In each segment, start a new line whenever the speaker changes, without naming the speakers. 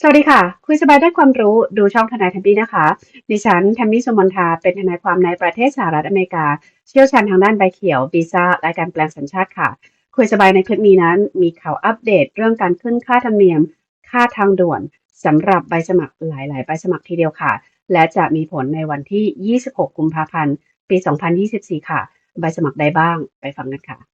สวัสดีค่ะ คุยสบายได้ความรู้ดูช่องทนายทัมปี้นะคะ ดิฉันแทมมี่สุมนทาเป็นทนายความในประเทศสหรัฐอเมริกา เชี่ยวชาญทางด้านใบเขียววีซ่าและการแปลงสัญชาติค่ะ คุยสบายในคลิปนี้นั้น มีข่าวอัปเดตเรื่องการขึ้นค่าธรรมเนียม ค่าทางด่วนสำหรับใบสมัครหลาย ๆ ใบสมัครทีเดียวค่ะ และจะมีผลในวันที่ 26 กุมภาพันธ์ ปี 2024 ค่ะ ใบสมัครใดบ้างไปฟังกันค่ะ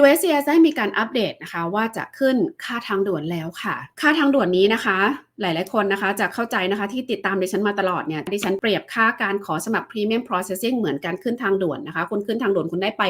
USCIS ได้มีการอัปเดตนะคะว่าจะขึ้นค่าทางด่วนแล้วค่ะ ค่าทางด่วนนี้นะคะ หลาย ๆ คนนะคะจะเข้าใจนะคะที่ติดตามดิฉันมาตลอดเนี่ยดิฉันเปรียบค่าการขอสมัคร Premium Processing เหมือนการขึ้นทางด่วนนะคะคุณขึ้นทางด่วนคุณได้ไป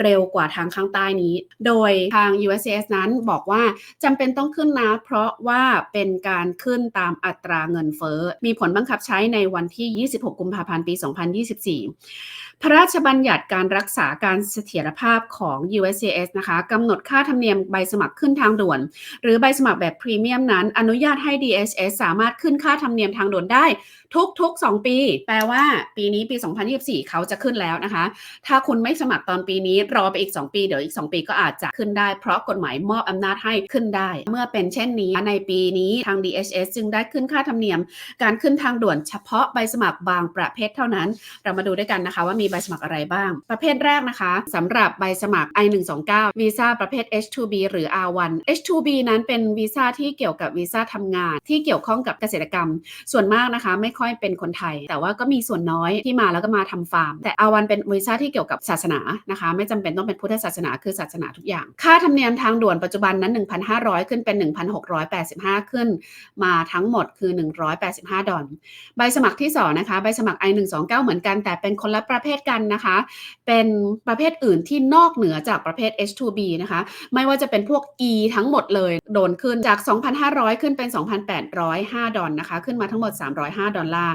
เร็วกว่าทางข้างใต้นี้ โดยทาง U.S.C.S. นั้นบอกว่าจำเป็นต้องขึ้นนะ เพราะว่าเป็นการขึ้นตามอัตราเงินเฟ้อ มีผลบังคับใช้ในวันที่ 26 กุมภาพันธ์ปี 2024 พระราชบัญญัติการรักษาการเสถียรภาพของ U.S.C.S. นะคะกำหนดค่าธรรมเนียมใบสมัครขึ้นทางด่วน หรือใบสมัครแบบพรีเมียมนั้นอนุญาตให้ DHS สามารถขึ้นค่าธรรมเนียมทางด่วนได้ทุก ๆ 2 ปี แปลว่าปีนี้ปี 2024 เขาจะขึ้นแล้วนะคะ ถ้าคุณไม่สมัครตอนปีนี้รอไปอีก 2 ปี เดี๋ยวอีก 2 ปีก็อาจจะขึ้นได้ เพราะกฎหมายมอบอำนาจให้ขึ้นได้ เมื่อเป็นเช่นนี้ในปีนี้ทาง DHS จึงได้ขึ้นค่าธรรมเนียม การขึ้นทางด่วนเฉพาะใบสมัครบางประเภทเท่านั้น เรามาดูด้วยกันนะคะว่ามีใบสมัครอะไรบ้าง ประเภทแรกนะคะสำหรับใบสมัคร I129 วีซ่าประเภท H2B หรือ R1 H2B นั้นเป็นวีซ่าที่เกี่ยวกับวีซ่าทำงานที่เกี่ยวข้องกับเกษตรกรรม ส่วนมากนะคะไม่ค่อยเป็นคนไทย แต่ว่าก็มีส่วนน้อยที่มาแล้วก็มาทำฟาร์ม แต่ R1 เป็นวีซ่าที่เกี่ยวกับศาสนานะคะ ไม่จำเป็นต้องเป็นพุทธศาสนาคือศาสนาทุกอย่าง ค่าธรรมเนียมทางด่วนปัจจุบันนั้น 1,500 ขึ้นเป็น 1,685 ขึ้น มาทั้งหมดคือ 185 ดอลใบสมัครที่2นะคะใบสมัคร I129 เหมือนกัน แต่เป็นคนละประเภทกันนะคะ เป็นประเภทอื่นที่นอกเหนือจากประเภท H2B นะคะ ไม่ว่าจะเป็นพวก E ทั้งหมดเลยโดนขึ้นจาก 2,500 ขึ้นเป็น805 ดอลนะคะ ขึ้นมาทั้งหมด 305 ดอลลาร์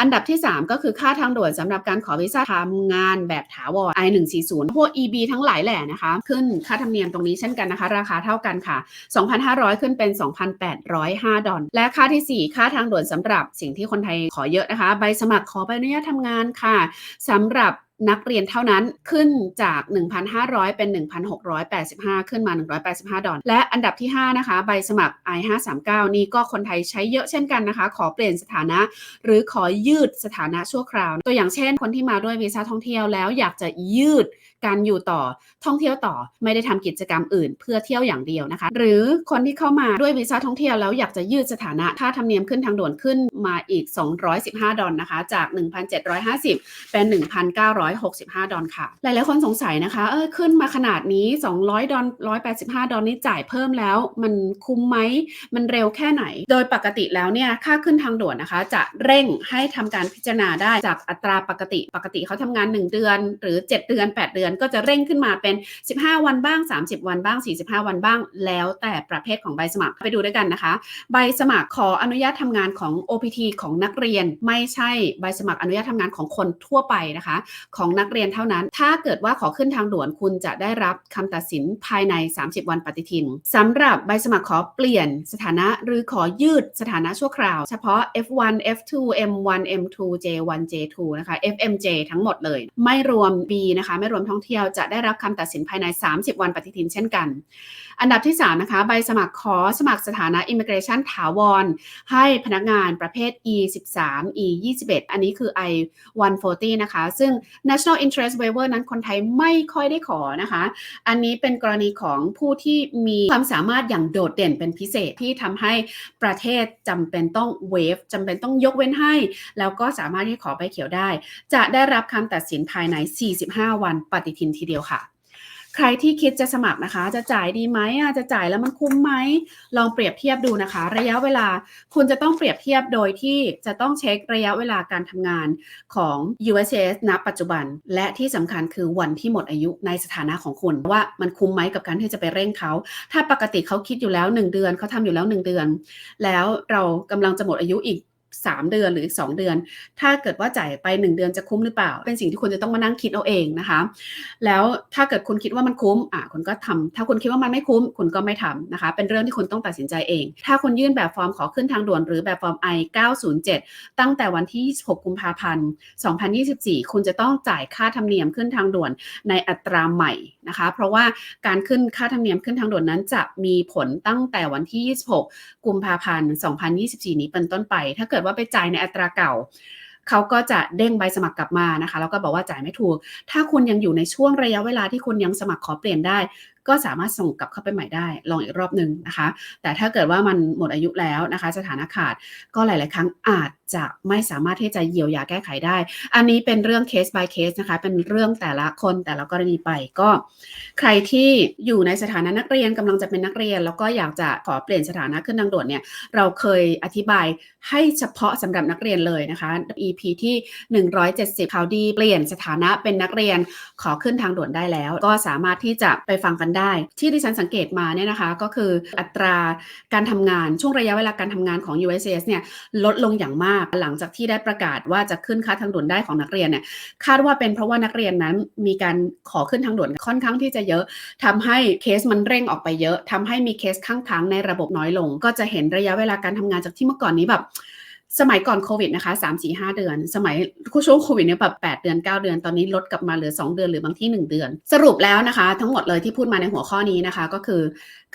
อันดับที่ 3 ก็คือค่าทางด่วนสำหรับการขอวีซ่าทำงานแบบถาวร I140 พวก EB ทั้งหลายแหล่นะคะ ขึ้นค่าธรรมเนียมตรงนี้เช่นกันนะคะ ราคาเท่ากันค่ะ 2,500 ขึ้นเป็น 2,805 ดอลและค่าที่ 4 ค่าทางด่วนสำหรับสิ่งที่คนไทยขอเยอะนะคะ ใบสมัครขอใบอนุญาตทำงานค่ะสำหรับ นักเรียนเท่านั้นขึ้นจาก 1,500 เป็น 1,685 ขึ้นมา 185 ดอลและอันดับที่ 5 นะคะ ใบสมัคร I539 นี่ก็คนไทยใช้เยอะเช่นกันนะคะ ขอเปลี่ยนสถานะ หรือขอยืดสถานะชั่วคราว ตัวอย่างเช่น คนที่มาด้วยวีซ่าท่องเที่ยวแล้วอยากจะยืดการอยู่ต่อท่องเที่ยวต่อไม่ได้ทำกิจกรรมอื่นเพื่อเที่ยวอย่างเดียวนะคะ หรือคนที่เข้ามาด้วยวีซ่าท่องเที่ยวแล้วอยากจะยืดสถานะค่าธรรมเนียมขึ้นทางด่วนขึ้นมาอีก 215 ดอลนะคะ จาก 1,750 เป็น 1,900 165 ดอลค่ะ หลายๆคนสงสัยนะคะ เออขึ้นมาขนาดนี้ 200 ดอล185 ดอลนี่จ่ายเพิ่มแล้ว มันคุ้มไหม มันเร็วแค่ไหน โดยปกติแล้วเนี่ย ค่าขึ้นทางด่วนนะคะ จะเร่งให้ทำการพิจารณาได้จากอัตราปกติ ปกติเขาทำงาน 1 เดือน หรือ 7 เดือน 8 เดือน ก็จะเร่งขึ้นมาเป็น 15 วันบ้าง 30 วันบ้าง 45 วันบ้าง แล้วแต่ประเภทของใบสมัคร ไปดูด้วยกันนะคะ ใบสมัครขออนุญาตทำงานของ OPT ของนักเรียน ไม่ใช่ใบสมัครอนุญาตทำงานของคนทั่วไปนะคะของนักเรียนเท่านั้น ถ้าเกิดว่าขอขึ้นทางด่วนคุณจะได้รับคำตัดสินภายใน 30 วันปฏิทินสำหรับใบสมัครขอเปลี่ยนสถานะหรือขอยืดสถานะชั่วคราว เฉพาะ F1 F2 M1 M2 J1 J2 นะคะ FMJ ทั้งหมดเลย ไม่รวม B นะคะ ไม่รวมท่องเที่ยวจะได้รับคำตัดสินภายใน 30 วันปฏิทินเช่นกัน อันดับที่ 3 นะคะ ใบสมัครขอสมัครสถานะ Immigration ถาวร ให้พนักงานประเภท E 13 E 21 อันนี้คือ I 140 นะคะ ซึ่ง National Interest Waiver นั้นคนไทยไม่ค่อยได้ขอนะคะ อันนี้เป็นกรณีของผู้ที่มีความสามารถอย่างโดดเด่นเป็นพิเศษที่ทำให้ประเทศจำเป็นต้องเวฟจำเป็นต้องยกเว้นให้ แล้วก็สามารถที่ขอใบเขียวได้ จะได้รับคำตัดสินภายใน 45 วันปฏิทินทีเดียวค่ะ ใครที่คิดจะสมัครนะคะ จะจ่ายดีไหมอะจะจ่ายแล้วมันคุ้มไหมลองเปรียบเทียบดูนะคะ ระยะเวลาคุณจะต้องเปรียบเทียบโดยที่จะต้องเช็คระยะเวลาการทำงานของ USS ณ ปัจจุบัน และที่สำคัญคือวันที่หมดอายุในสถานะของคุณว่ามันคุ้มไหมกับการที่จะไปเร่งเขา ถ้าปกติเขาคิดอยู่แล้ว 1 เดือนเขาทำอยู่แล้ว 1 เดือน แล้วเรากำลังจะหมดอายุอีก 3 เดือนหรืออีก 2 เดือน ถ้าเกิดว่าจ่ายไป 1 เดือนจะคุ้มหรือเปล่า เป็นสิ่งที่คุณจะต้องมานั่งคิดเอาเองนะคะ แล้วถ้าเกิดคุณคิดว่ามันคุ้มอะคุณก็ทำถ้าคุณคิดว่ามันไม่คุ้มคุณก็ไม่ทำนะคะ เป็นเรื่องที่คุณต้องตัดสินใจเอง ถ้าคุณยื่นแบบฟอร์มขอขึ้นทางด่วนหรือแบบฟอร์ม I 907 ตั้งแต่วันที่ 26 กุมภาพันธ์ 2024 คุณจะต้องจ่ายค่าธรรมเนียมขึ้นทางด่วนในอัตราใหม่นะคะ เพราะว่าการขึ้นค่าธรรมเนียมขึ้นทางด่วนนั้นจะมีผลตั้งแต่วันที่ 26 กุมภาพันธ์ 2024 นี้เป็นต้นไป ถ้าเกิดว่าไปจ่ายในอัตราเก่าเขาก็จะเด้งใบสมัครกลับมานะคะแล้วก็บอกว่าจ่ายไม่ถูก ถ้าคุณยังอยู่ในช่วงระยะเวลาที่คุณยังสมัครขอเปลี่ยนได้ ก็สามารถส่งกลับเข้าไปใหม่ได้ ลองอีกรอบหนึ่งนะคะ แต่ถ้าเกิดว่ามันหมดอายุแล้วนะคะ สถานะขาดก็หลาย ๆ ครั้งอาจจะไม่สามารถที่จะเยียวยาแก้ไขได้ อันนี้เป็นเรื่องเคส by เคสนะคะ เป็นเรื่องแต่ละคนแต่ละกรณีไปก็ ใครที่อยู่ในสถานะนักเรียนกำลังจะเป็นนักเรียน แล้วก็อยากจะขอเปลี่ยนสถานะขึ้นทางด่วนเนี่ยเราเคยอธิบายให้เฉพาะสำหรับนักเรียนเลยนะคะ EP ที่ 170ข่าวดีเปลี่ยนสถานะเป็นนักเรียนขอขึ้นทางด่วนได้แล้ว ก็สามารถที่จะไปฟังกันได้ ที่ดิฉันสังเกตมาเนี่ยนะคะก็คืออัตราการทำงานช่วงระยะเวลาการทำงานของ USS เนี่ยลดลงอย่างมากหลังจากที่ได้ประกาศว่าจะขึ้นค่าทางด่วนได้ของนักเรียนเนี่ยคาดว่าเป็นเพราะว่านักเรียนนั้นมีการขอขึ้นทางด่วนค่อนข้างที่จะเยอะทำให้เคสมันเร่งออกไปเยอะทำให้มีเคสข้างค้างในระบบน้อยลง ก็จะเห็นระยะเวลาการทำงานจากที่เมื่อก่อนนี้แบบ สมัยก่อนโควิดนะคะ3 4 5เดือน สมัยช่วงโควิดเนี่ยแบบ8เดือน9เดือน ตอนนี้ลดกลับมาเหลือ2เดือนหรือบางที่1เดือน สรุปแล้วนะคะ ทั้งหมดเลยที่พูดมาในหัวข้อนี้นะคะ ก็คือ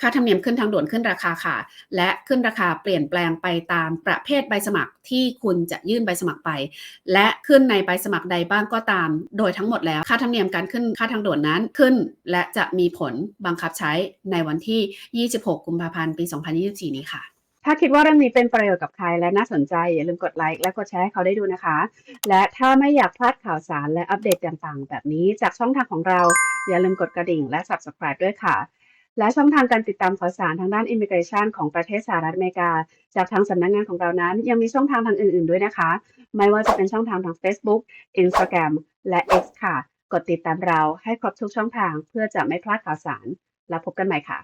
ค่าธรรมเนียมขึ้นทางด่วนขึ้นราคาค่ะ และขึ้นราคาเปลี่ยนแปลงไปตามประเภทใบสมัครที่คุณจะยื่นใบสมัครไป และขึ้นในใบสมัครใดบ้างก็ตาม โดยทั้งหมดแล้ว ค่าธรรมเนียมการขึ้นค่าทางด่วนนั้นขึ้น และจะมีผลบังคับใช้ในวันที่ 26 กุมภาพันธ์ ปี 2024 นี้ค่ะ ถ้าคิดว่าเรื่องนี้เป็นประโยชน์กับใครและน่าสนใจ อย่าลืมกดไลค์และกดแชร์ให้เขาได้ดูนะคะ และถ้าไม่อยากพลาดข่าวสารและอัปเดตต่างๆ แบบนี้จากช่องทางของเรา อย่าลืมกดกระดิ่งและ subscribe ด้วยค่ะ และช่องทางการติดตามข่าวสารทางด้าน Immigration ของประเทศสหรัฐอเมริกา จากทางสำนักงานของเรานั้น ยังมีช่องทางทางอื่น ๆด้วยนะคะ ไม่ว่าจะเป็นช่องทางทาง Facebook Instagram และ X ค่ะ กดติดตามเราให้ครบทุกช่องทางเพื่อจะไม่พลาดข่าวสาร แล้วพบกันใหม่ค่ะ